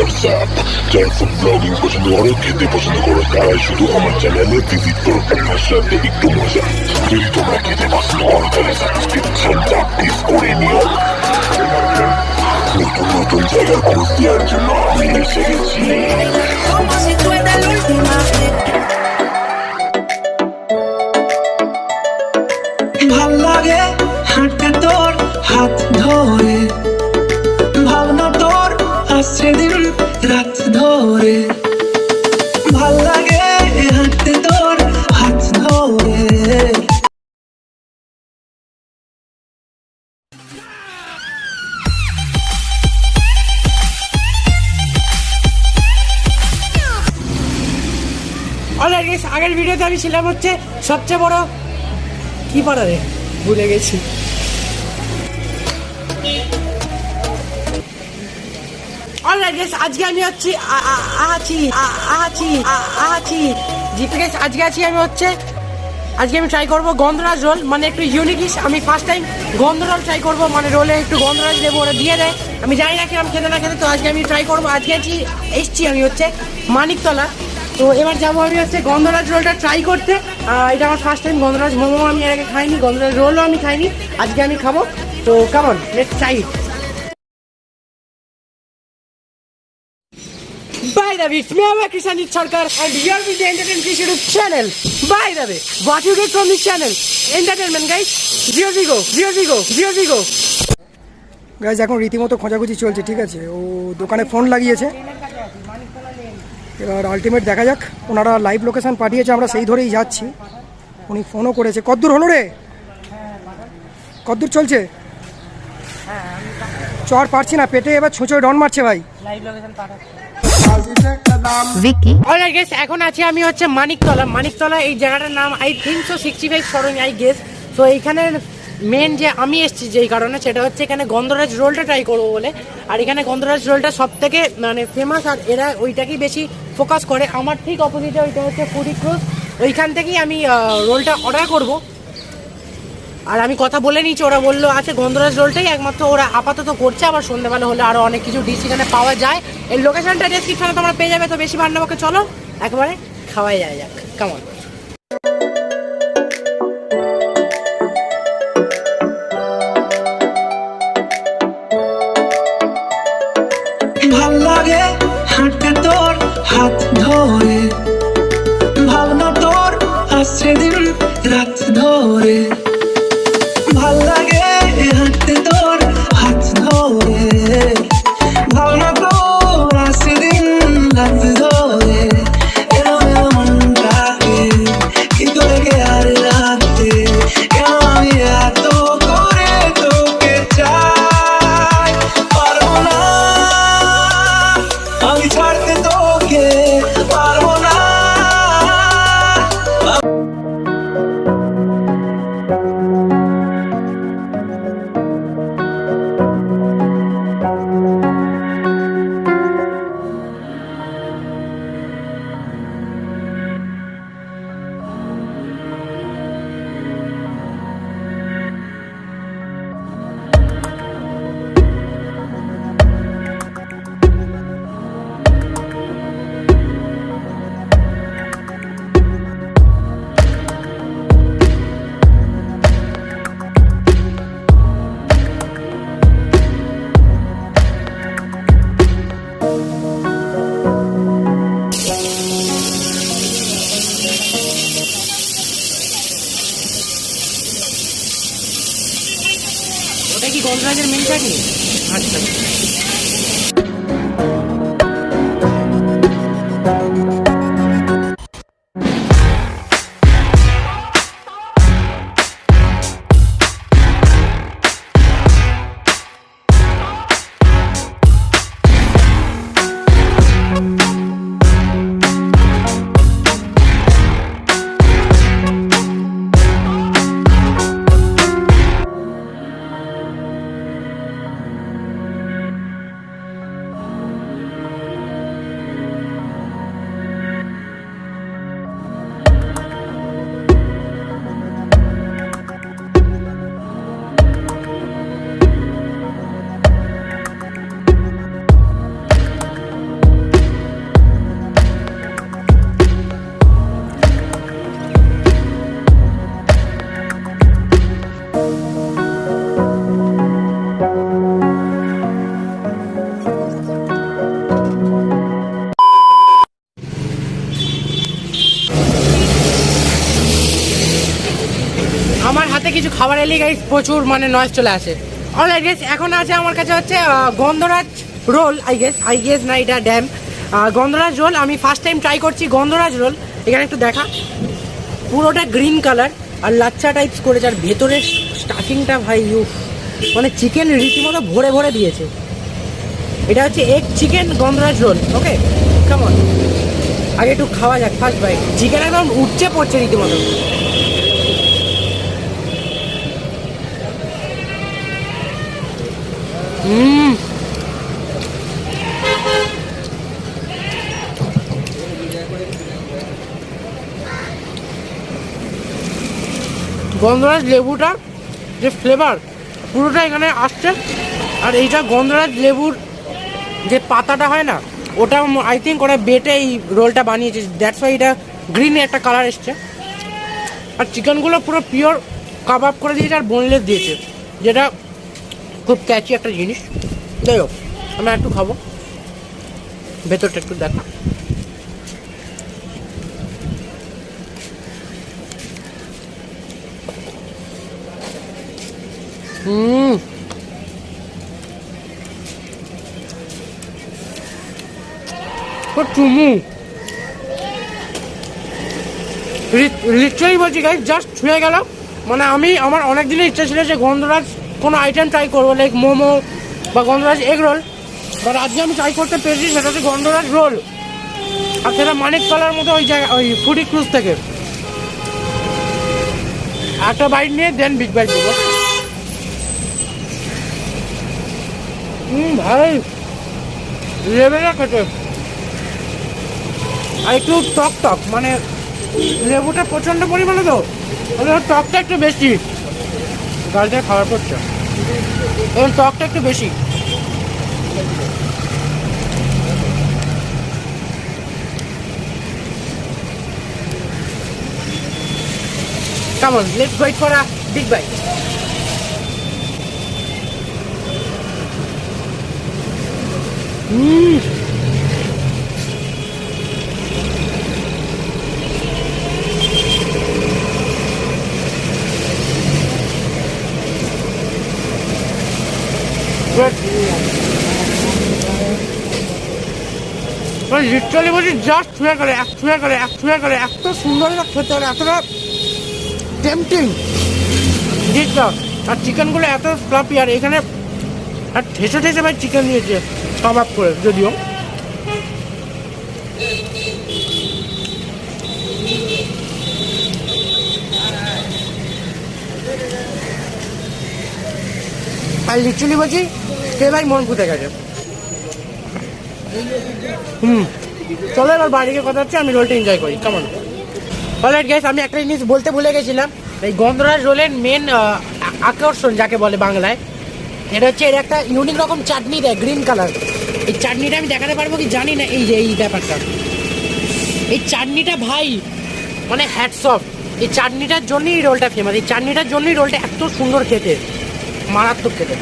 WhatsApp যারা food blogging পছন্দ করো খেতে পছন্দ করো তারাই শুধু আমার চ্যানেলে ভিজিট করো আমার সাথে একটু মজা যদি তোমরা খেতে পছন্দ করো তাহলে সাবস্ক্রিপশনটা প্লিজ করে নিও নতুন নতুন জায়গা খোঁজ দেওয়ার জন্য আমি এসে গেছি ভিডিওতে আমি ছিলাম হচ্ছে সবচেয়ে বড় কি পাড়া রে? ভুলে গেছি। অলরাইট গেস আজকে আমি হচ্ছি আছি আছি আছি জিপে গেস আজকে আছি আমি হচ্ছে, আজকে আমি ট্রাই করব গন্ধরাজ রোল মানে একটু ইউনিকিস আমি ফার্স্ট টাইম গন্ধ রোল ট্রাই করব মানে রোলে একটু গন্ধরাজ দেবো, ওরা দিয়ে দেয়। আমি জানি না কিরম খেতে না খেতে, তো আজকে আমি ট্রাই করব। আজকে আছি, এসছি আমি হচ্ছে মানিকতলা। তো এবার যাব আমি হচ্ছে গন্ধরাজ রোলটা ট্রাই করতে। এটা আমার ফার্স্ট টাইম গন্ধরাজ মোমো আমি আগে খাইনি, গন্ধরাজ রোলও আমি খাইনি, আজকে আমি খাব। তো কেমন লেট ট্রাই বাই দাবি মে আমার Krishanjit Sarkar and you're with entertain channel by the way what you get from this channel entertainment guys Jio জিগো জিও জিগো জিও জিগো গাইজ এখন রীতিমতো খোঁজাখুঁজি চলছে, ঠিক আছে? ও দোকানে ফোন লাগিয়েছে। এবার আলটিমেট দেখা যাক। ওনারা লাইভ লোকেশন পাঠিয়েছে আমরা সেই ধরেই যাচ্ছি। উনি ফোনও করেছে। কদ্দূর হলো রে? কদ্দূর চলছে? চর পারছি না পেটে এবার ছুঁচোয় ডন মারছে ভাই। এখন আছি আমি হচ্ছে মানিকতলা। মানিকতলা এই জায়গাটার নাম I think so sixty five সরণ আই গেস তো এইখানে মেন যে আমি এসেছি যেই কারণে, সেটা হচ্ছে এখানে গন্ধরাজ রোলটা ট্রাই করব বলে। আর এখানে গন্ধরাজ রোলটা সব থেকে মানে ফেমাস আর এরা ওইটাকেই বেশি ফোকাস করে। আমার ঠিক অপোজিটে ওইটা হচ্ছে ফুডি ক্রোজ ওইখান থেকেই আমি রোলটা অর্ডার করব। আর আমি কথা বলে নিয়েছি, ওরা বলল আছে গন্ধরাজ রোলটাই একমাত্র ওরা আপাতত করছে। আবার সন্ধ্যেবেলা হলে আরও অনেক কিছু ডিশ এখানে পাওয়া যায়। এর লোকেশনটা ডেসক্রিপশনে তোমরা পেয়ে যাবে। তো বেশি ভান্ডাবকে চলো, একবারে খাওয়াই যায়, যাক কেমন কি গন্ধরাজের মিল থাকে আচ্ছা। খাবার গাইস প্রচুর মানে নয়েজ চলে আসে। অলরাইট গেস এখন আছে আমার কাছে হচ্ছে গন্ধরাজ roll I guess I guess না এটা ড্যাম গন্ধরাজ রোল, আমি ফার্স্ট টাইম ট্রাই করছি গন্ধরাজ রোল। এখানে একটু দেখা। পুরোটা গ্রিন কালার আর লাচ্চা টাইপস করেছে, আর ভেতরের স্টাফিংটা ভাই ইউ মানে চিকেন রীতিমতো ভরে ভরে দিয়েছে। এটা হচ্ছে egg chicken gondhoraj roll okay কেমন আগে একটু খাওয়া যাক ফার্স্ট বাই চিকেন একদম উঠছে পড়ছে রীতিমতো। গন্ধরাজ লেবুটা যে ফ্লেভার পুরোটা এখানে আসছে। আর এইটা গন্ধরাজ লেবুর যে পাতাটা হয় না, ওটা আই থিঙ্ক ওরা বেটে এই রোলটা বানিয়েছে। দ্যাটস ওয়াই এটা গ্রিন একটা কালার এসছে। আর চিকেনগুলো পুরো পিওর কাবাব করে দিয়েছে আর বোনলেস দিয়েছে, যেটা খুব ক্যাচি একটা জিনিস। যাই হোক, আমরা একটু খাব। ভেতরটা একটু দেখা হুম চুমু লিটারালি বলছি গাইজ জাস্ট ছুঁয়ে গেল মানে আমি, আমার অনেক দিনের ইচ্ছা ছিল যে গন্ধরাজ কোনো আইটেম ট্রাই করব লাইক মোমো বা গন্ধরাজ এগ রোল বাট আজকে আমি ট্রাই করতে পেরেছি, সেটা হচ্ছে গন্ধরাজ রোল আর সেটা মানিক তলার মতো ওই জায়গা, ওই ফুডি ক্রুজ থেকে। একটা বাইট নিয়ে দেন বিগ বাইট দেবো। হুম ভাই লেবেলা খেতে। আর একটু টক টক মানে লেবুটা প্রচণ্ড পরিমাণে তো টকটা একটু বেশি। গাড়িতে খাবার পড়ছে এবং টকটা একটু বেশি। কেমন for a big bite hmm literally বলছি জাস্ট ছুঁয়ে করে এক ছুঁয়ে করে এক ছুঁয়ে করে এত সুন্দর খেতে হবে এতটা টেম্পটিং জিতটা আর চিকেনগুলো এত ফ্লাপি আর এখানে আর ঠেসে ঠেসে ভাই চিকেন দিয়েছে কাবাব করে, যদিও। আর লিচুলি বলছি সে ভাই মন ফুটে গেছে? হুম। চলো এবার বাড়িকে কথা হচ্ছে, আমি রোলটা এনজয় করি, কেমন? অলরাইট গ্যাস আমি একটা জিনিস বলতে ভুলে গেছিলাম। এই গন্ধরাজ রোলের মেন আকর্ষণ যাকে বলে বাংলায়, এটা হচ্ছে এর একটা ইউনিক রকম চাটনি দেয় গ্রিন কালার এই চাটনিটা আমি দেখাতে পারব কি জানি না, এই যে, এই ব্যাপারটা। এই চাটনিটা ভাই মানে হ্যাটস অফ এই চাটনিটার জন্যই রোলটা ফেমাস এই চাটনিটার জন্যই রোলটা এত সুন্দর খেতে, মারাত্মক খেতে।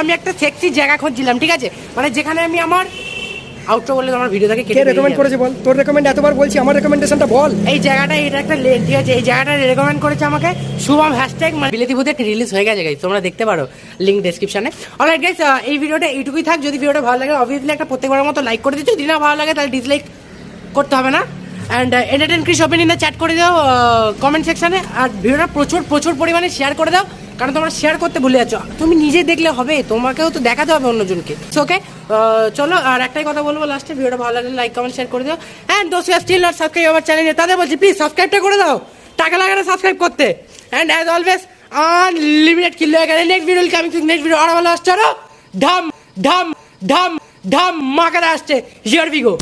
আমি একটা সেক্সি জায়গা খুঁজছিলাম ঠিক আছে? মানে যেখানে আমি আমার আউটরো বলে আমার ভিডিওটাকে কে রেকমেন্ড করেছে বল? তোর রেকমেন্ড এতবার বলছি আমার রেকমেন্ডেশনটা বল। এই জায়গাটা এটা একটা লেন ঠিক আছে এই জায়গাটা রেকমেন্ড করেছে আমাকে। শুভম হ্যাশট্যাগ মানে বিলেতি ভূতে রিলিজ হয়ে গেছে গাইস তোমরা দেখতে পারো লিঙ্ক ডেসক্রিপশনে অলরাইট গাইস এই ভিডিওটা এইটুকুই থাক যদি ভিডিওটা ভালো লাগে অবভিয়াসলি একটা প্রত্যেকবারের মতো লাইক করে দিচ্ছ যদি না ভালো লাগে তাহলে ডিসলাইক করতে হবে না। অ্যান্ড এন্টারটেন ক্রিস ওপেনিংয়ে চ্যাট করে দাও কমেন্ট সেকশনে আর ভিডিওটা প্রচুর প্রচুর পরিমাণে শেয়ার করে দাও। কারণ তোমরা শেয়ার করতে ভুলে যাচ্ছ। তুমি নিজে দেখলে হবে, তোমাকেও তো দেখাতে হবে অন্যজনকে। ওকে চলো, আর একটাই কথা বলব লাস্টে ভিডিওটা ভালো লাগলে লাইক কমেন্ট শেয়ার করে দাও। অ্যান্ড দোস্ট স্টিল নট সাবস্ক্রাইব আমার চ্যানেলে তাদের বলছি প্লিজ সাবস্ক্রাইবটা করে দাও। টাকা লাগানো সাবস্ক্রাইব করতে। And as always unlimited kilo এখানে next video coming next video আরও ভালো আসছে। আরও ধাম ধাম ধাম ধাম মাকারা আসছে। Here B go